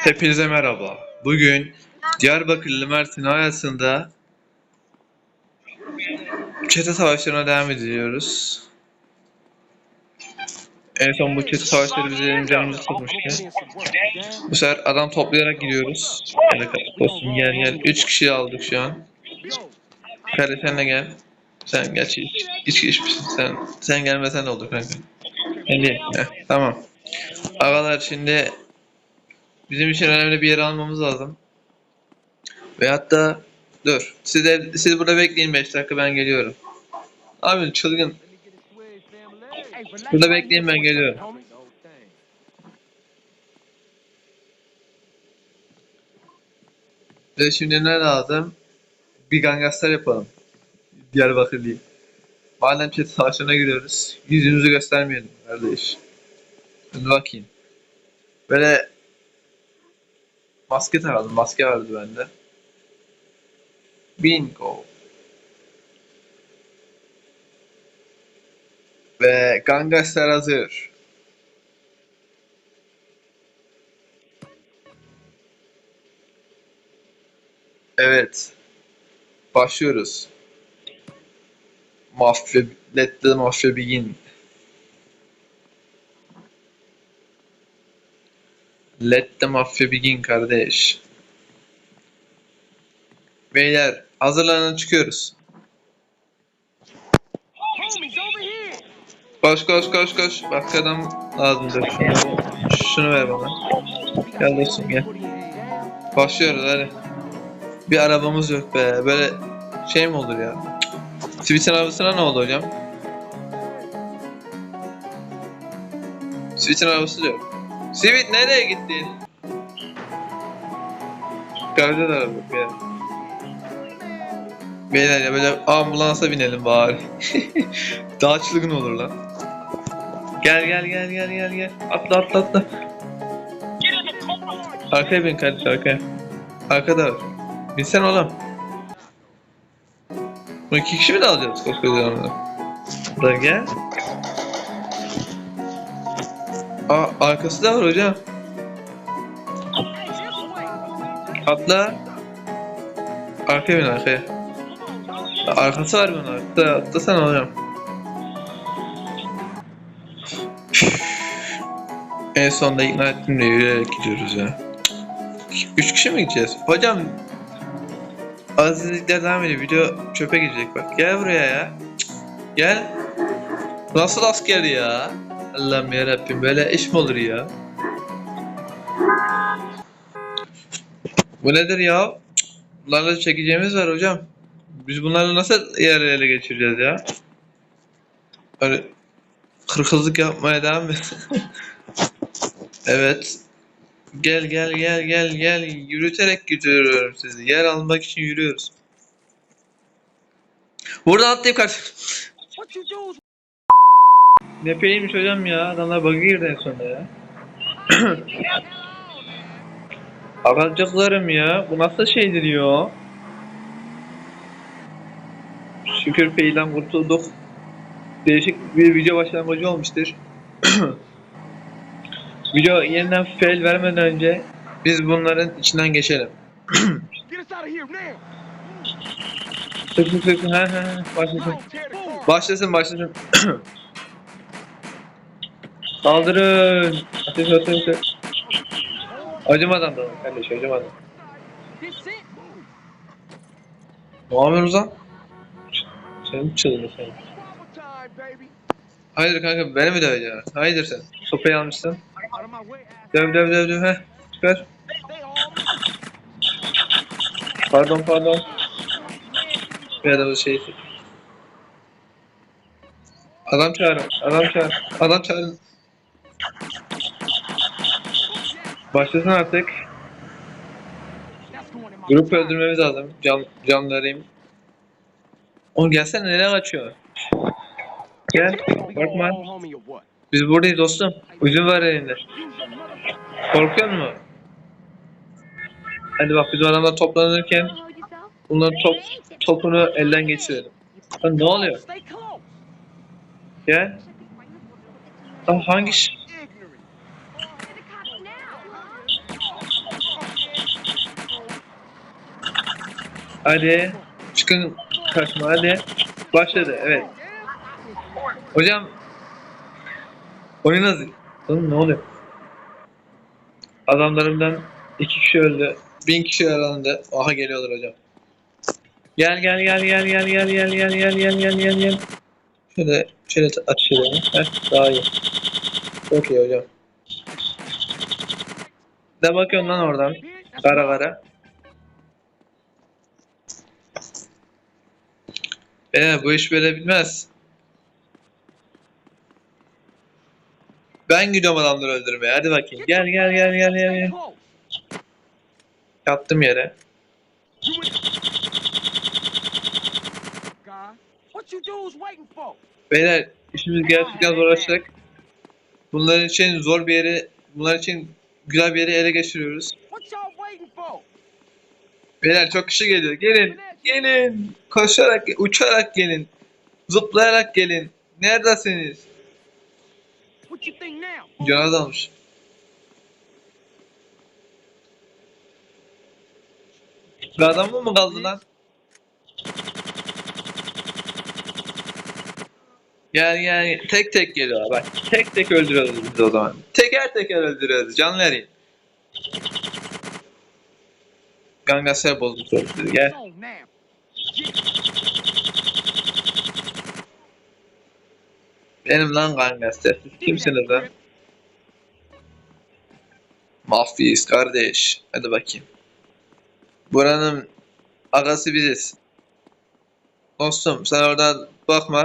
Hepinize merhaba. Bugün Diyarbakırlı Mersin arasında çete savaşlarına devam ediyoruz. En son bu çete savaşları bizim canımızı sıkmıştı. Bu sefer adam toplayarak gidiyoruz. Gel dostum gel gel. 3 kişi aldık şu an. Kale sen de gel. Sen geç iç, içki içmişsin sen. Sen gelmesen de olur kanka. Heh, tamam. Ağalar şimdi bizim için önemli bir yer almamız lazım. Ve hatta dur. Siz de siz burada bekleyin 5 dakika ben geliyorum. Abi çılgın. Burada bekleyin ben geliyorum. Ve şimdi ne lazım? Bir gangaslar yapalım. Diyarbakırlıyım. Madem çete savaşlarına giriyoruz. Yüzümüzü göstermeyelim kardeş. Hadi bakayım. Böyle maske takalım. Maske vardı bende. Bingo. Ve gangaslar hazır. Evet. Başlıyoruz. Mafya, let the mafia begin. Let the mafia begin kardeş. Beyler hazırlanın çıkıyoruz. Koş koş koş koş. Bak adam lazımdır. Şunu ver bana. Gel dostum gel. Başlıyoruz hadi. Bir arabamız yok be. Böyle şey mi olur ya? Switch'in arabasına ne oldu hocam? Switch'in arabası yok. Sweet nereye gittin? Araba yok ya. Beyler ya böyle ambulansa binelim bari. Daha çılgın olur lan. Gel gel gel gel gel gel. Atla atla atla. Arkaya bin kardeş arkaya. Arkada var. Binsen oğlum. Bu iki kişi mi de alacağız koskoca adamı? Da gel. Aa arkası da var hocam. Atla. Arkaya bin arkaya. Arkası var bunun arkada. Atlasana hocam. en sonunda ikna ettim de yürüyerek gidiyoruz ya. Üç kişi mi gideceğiz? Hocam Azizlikler devam ediyor. Video çöpe gidecek bak. Gel buraya ya. Gel. Nasıl asker ya? Allah'ım yarabbim böyle iş mi olur ya? Bu nedir ya? Bunlarla çekeceğimiz var hocam. Biz bunları nasıl yer ele geçireceğiz ya? Öyle hırkızlık yapmaya devam et. evet. Gel gel gel gel gel yürüterek götürüyorum sizi. Yer almak için yürüyoruz. Buradan atlayıp kaç. Ne peymiş hocam ya. Adamlar bug'a girdi en sonunda ya. Alacaklarım ya. Bu nasıl şeydir ya? Şükür peyden kurtulduk. Değişik bir video başlangıcı olmuştur. Video yeniden fail vermeden önce biz bunların içinden geçelim. Başlasın. Başlasın başlasın. Saldırın. Ateş ateş ateş. Acımadan da kardeş acımadan. Ne yapıyorsunuz lan? Sen mi çılgın sen? Hayır kanka beni mi döveceksin? Hayır sen. Sopayı almışsın. Döv döv döv döv heh. Çıkar. Pardon pardon. Bir adamın şeysi. Adam çağırın. Adam çağırın. Adam çağırın. Başlasın artık. Grup öldürmemiz lazım. Can, canlarıyım. Oğlum gelsene nereye kaçıyor? Gel. Korkma. Biz buradayız dostum. Uzun var elinde. Korkuyor musun? Hadi bak bizim adamlar toplanırken bunların top, topunu elden geçirelim. Lan ne oluyor? Gel. Aa, hangi Hadi. Çıkın karşıma hadi. Başladı evet. Hocam. Oyun hazır. Oğlum ne oluyor? Adamlarımdan iki kişi öldü. Bin kişi yaralandı. Aha geliyorlar hocam. Gel gel gel gel gel gel gel gel gel gel gel gel gel. Şöyle şöyle edelim. Heh, daha iyi. Çok iyi hocam. Ne bakıyorsun lan oradan? Kara kara. Ee, bu iş böyle bitmez. Ben gidiyorum adamları öldürmeye. Hadi bakayım. Gel gel gel gel gel. gel. Yattım yere. Beyler işimiz gerçekten zorlaşacak. Bunların için zor bir yeri, bunlar için güzel bir yeri ele geçiriyoruz. Beyler çok kişi geliyor. Gelin. Gelin. Koşarak, uçarak gelin. Zıplayarak gelin. Neredesiniz? What you think now? Canaz almış. Bir adam mı kaldı lan? Yani yani tek tek geliyorlar bak. Tek tek öldürüyoruz biz o zaman. Teker teker öldürüyoruz canları. Gangasya bozmuş öldürdü. Gel. Benim lan. Siz kimsiniz lan? Mafyayız kardeş. Hadi bakayım. Buranın agası biziz. Dostum sen oradan bakma.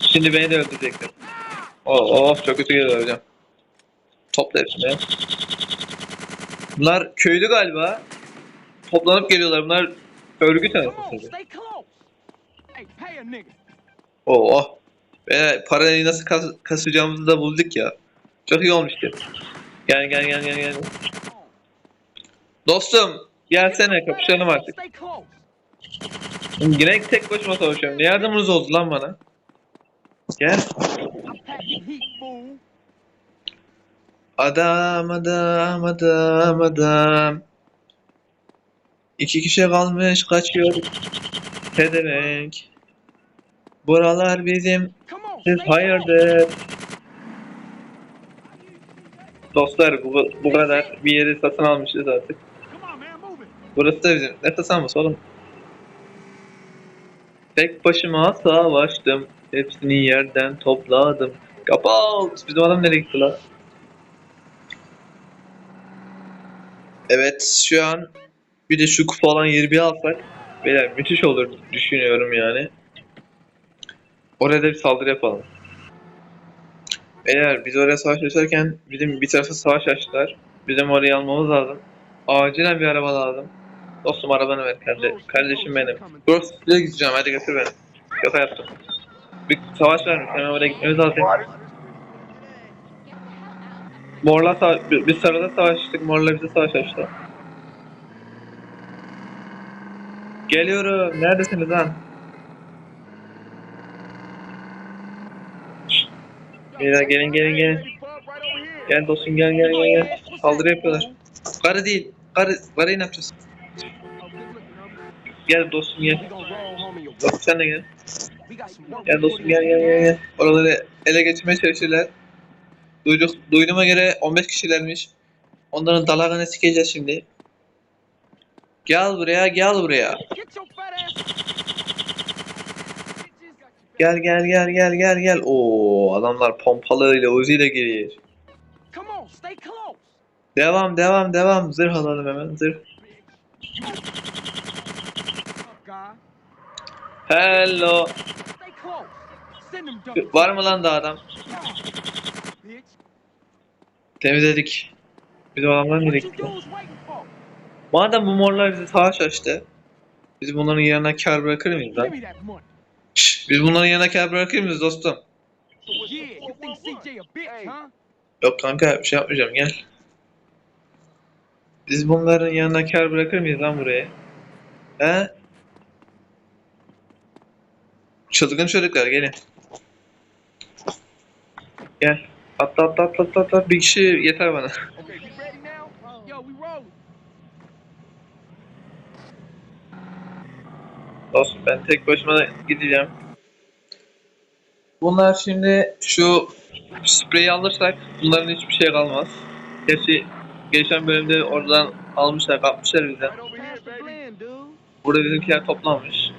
Şimdi beni de öldürecekler. Oh, oh çok kötü geliyor hocam. Topla hepsini. Bunlar köylü galiba. Toplanıp geliyorlar. Bunlar örgüt anasını satayım. nigga. Oh. Ve parayı nasıl kas- kasacağımızı da bulduk ya. Çok iyi olmuştu. Gel gel gel gel gel. Dostum gelsene kapışalım artık. Yine tek başıma savaşıyorum. Ne yardımınız oldu lan bana? Gel. Adam adam adam adam. İki kişi kalmış kaçıyor. Pedevenk. Buralar bizim. Siz hayırdır? Dostlar bu, bu kadar bir yeri satın almışız artık. Burası da bizim. Nefes alması oğlum. Tek başıma savaştım. Hepsini yerden topladım. Kapat! Bizim adam nereye gitti lan? Evet şu an bir de şu kupa olan yeri bir alsak beyler müthiş olur düşünüyorum yani. Oraya da bir saldırı yapalım. Beyler biz oraya savaş açarken bizim bir tarafa savaş açtılar. Bizim orayı almamız lazım. Acilen bir araba lazım. Dostum arabanı ver kardeşim. Kardeşim benim. Buraya gideceğim hadi götür beni. Şaka yaptım. Bir savaş vermiş hemen oraya gitmemiz lazım. Morla biz sarıda savaştık. Morla bize savaş açtı. Geliyorum. Neredesiniz lan? Beyler gelin gelin gelin. Gel dostum gel gel gel gel. Saldırı yapıyorlar. Karı değil. Karı, karıyı ne yapacağız? Gel dostum gel. Dostum sen de gel. Gel dostum do gel gel gel gel. Oraları ele geçirmeye çalışırlar. Duyduk, duyduğuma göre 15 kişilermiş. Onların dalağını sikeceğiz şimdi. Gel buraya gel buraya. Gel gel gel gel gel gel. Oo adamlar pompalarıyla uziyle geliyor. Devam devam devam. Zırh alalım hemen zırh. Hello. Var mı lan da adam? Temizledik. Biz o adamdan nereye? Madem bu morlar bize savaş açtı. Biz bunların yanına kar bırakır mıyız lan? Şşş, biz bunların yanına kar bırakır mıyız dostum? Yok kanka bir şey yapmayacağım gel. Biz bunların yanına kar bırakır mıyız lan buraya? He? Çılgın çocuklar gelin. Gel. Atla atla atla atla atla. Bir kişi yeter bana. Dostum ben tek başıma gideceğim. Bunlar şimdi şu spreyi alırsak bunların hiçbir şey kalmaz. Gerçi geçen bölümde oradan almışlar kapmışlar bizden. Burada bizimkiler toplanmış.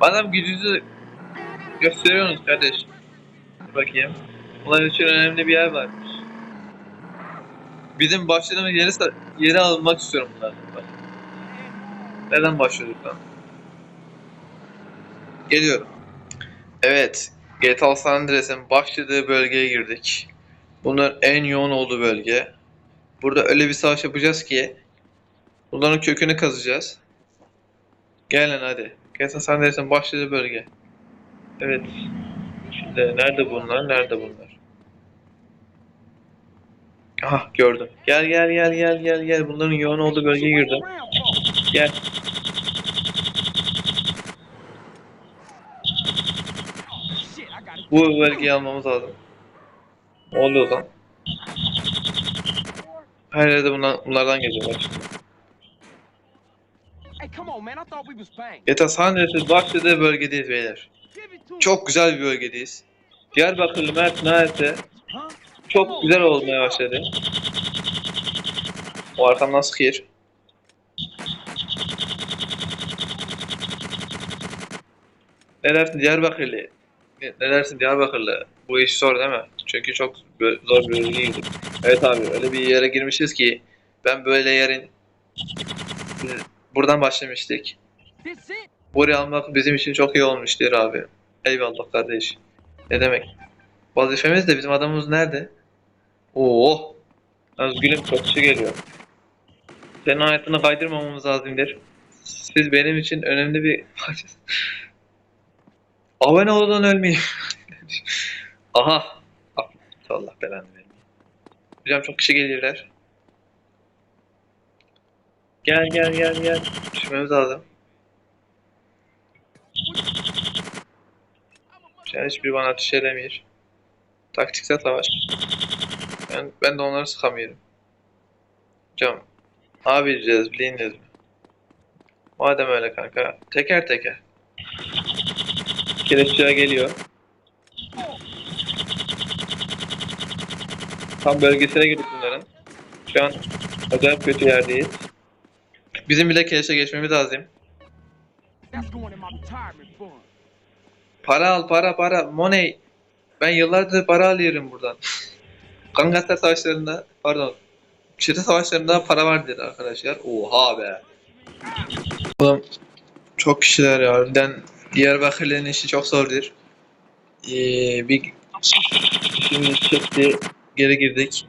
Bana gücünüzü gösteriyorsunuz kardeş. Bakayım. Bunların için önemli bir yer varmış. Bizim başladığımız yeri, yeri almak istiyorum bunlardan. Bak. Nereden başlıyorduk lan? Geliyorum. Evet. GTA San Andreas'ın başladığı bölgeye girdik. Bunlar en yoğun olduğu bölge. Burada öyle bir savaş yapacağız ki bunların kökünü kazacağız. Gelin hadi. GTA San Andreas'ın başladığı bölge. Evet. Şimdi nerede bunlar? Nerede bunlar? Aha gördüm. Gel gel gel gel gel gel. Bunların yoğun olduğu bölgeye girdim. Gel. Bu bölgeyi almamız lazım. Oluyor lan? Her yerde bundan, bunlardan geliyor bak şimdi. Hey, come on, man. I thought we was bang. GTA San Andreas'ın başladığı bölgedeyiz beyler. Çok güzel bir bölgedeyiz. Diyarbakırlı Mert Naete Huh? Çok güzel olmaya başladı. O arkamdan sıkıyor. Ne dersin Diyarbakırlı? Ne ne dersin Diyarbakırlı? Bu iş zor değil mi? Çünkü çok zor bir bölgeye. Evet abi öyle bir yere girmişiz ki ben böyle yerin buradan başlamıştık. Burayı almak bizim için çok iyi olmuştur abi. Eyvallah kardeş. Ne demek? Vazifemiz de bizim adamımız nerede? Oo. Özgül'ün koçu geliyor. Senin hayatını kaydırmamamız lazımdır. Siz benim için önemli bir Abone olun ölmeyin. Aha. Ah, Allah belanı vermeyin. Hocam çok kişi gelirler. Gel gel gel gel. Düşmemiz lazım. Yani bana ateş edemiyor. Taktiksel savaş. Ben, ben de onları sıkamıyorum. Hocam. Abi diyeceğiz biliniz mi? Madem öyle kanka. Teker teker. Kelepçeler geliyor. Tam bölgesine girdik bunların. Şu an acayip kötü yerdeyiz. Bizim bile kelepçe geçmemiz lazım. Para al para para. Money. Ben yıllardır para alıyorum buradan. Gangster savaşlarında pardon. Çete savaşlarında para vardır arkadaşlar. Oha be. Oğlum çok kişiler ya. Harbiden Diyarbakırlı'nın işi çok zordur. Ee, bir şimdi çekti geri girdik.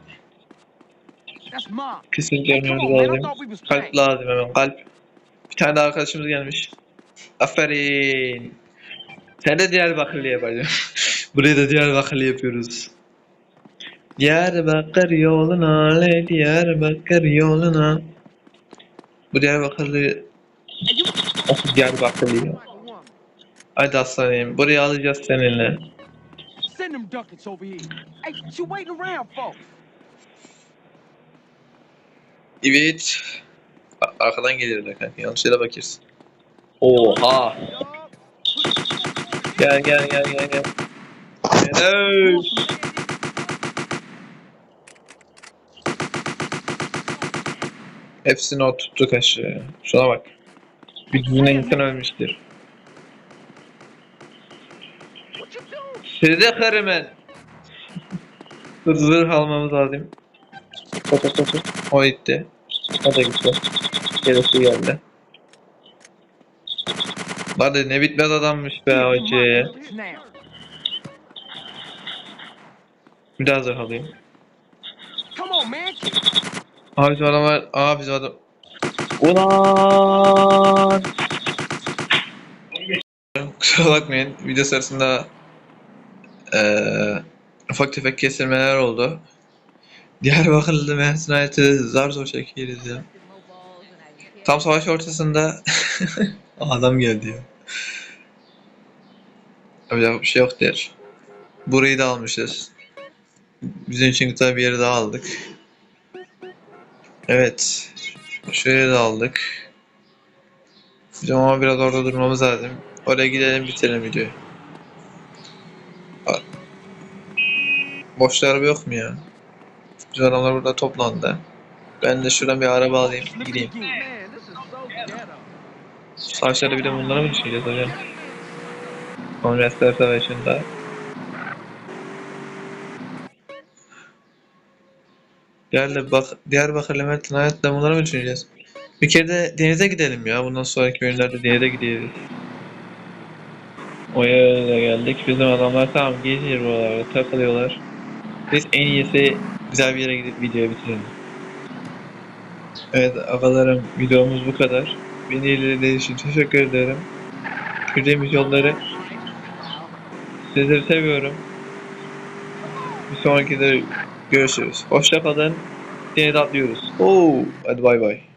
Man. I lazım. Kalp lazım hemen kalp. Bir tane daha arkadaşımız gelmiş. Aferin. Sen de Diyarbakırlı yapacaksın. Burayı da Diyarbakırlı yapıyoruz. Diyarbakır yoluna, le Diyarbakır yoluna. Bu Diyarbakırlı... Of Diyarbakırlı ya. Haydi aslanım, burayı alacağız seninle. Send them ducats over here. Hey, what you waiting around for? Evet. Arkadan gelirler kanka, yanlış yere bakıyorsun. Oha! Gel gel gel gel gel. Helal. Hepsini o tuttu kaşı. Şuna bak. Bir düzine insan ölmüştür. Size karımın. Dur zırh almamız lazım. Koşu koşu. O gitti. O da gitti. Gerisi geldi. Hadi ne bitmez adammış be now. Bir daha zırh alayım. Abi bizim adam var. Aa bizim adam. Ulan. Kusura bakmayın. Video sırasında eee ufak tefek kesilmeler oldu. Diyarbakırlı Mersin hayatı zar zor çekiyoruz ya. Tam savaş ortasında adam geldi ya. Yapacak bir şey yok der. Burayı da almışız. Bizim için güzel bir yeri daha aldık. Evet. Şuraya da aldık. Bizim ama biraz orada durmamız lazım. Oraya gidelim bitirelim videoyu. Bak. Boş araba yok mu ya? Bizim adamlar burada toplandı. Ben de şuradan bir araba alayım, gideyim. Savaşlarda bir de bunlara mı düşeceğiz hocam? Kongresler Savaşı'nda. Diğerle bak, Diyarbakır Levent'in hayatında bunlara mı düşüneceğiz? Bir kere de denize gidelim ya. Bundan sonraki oyunlarda denize gideriz. Oya da geldik. Bizim adamlar tamam geziyor buralarda, takılıyorlar. Biz en iyisi güzel bir yere gidip videoyu bitirelim. Evet agalarım videomuz bu kadar. Beni izlediğiniz için teşekkür ederim. Yürüdüğümüz yolları sizleri seviyorum. Bir sonraki de görüşürüz. Hoşça kalın. Seni de atlıyoruz. Oo, hadi bay bay.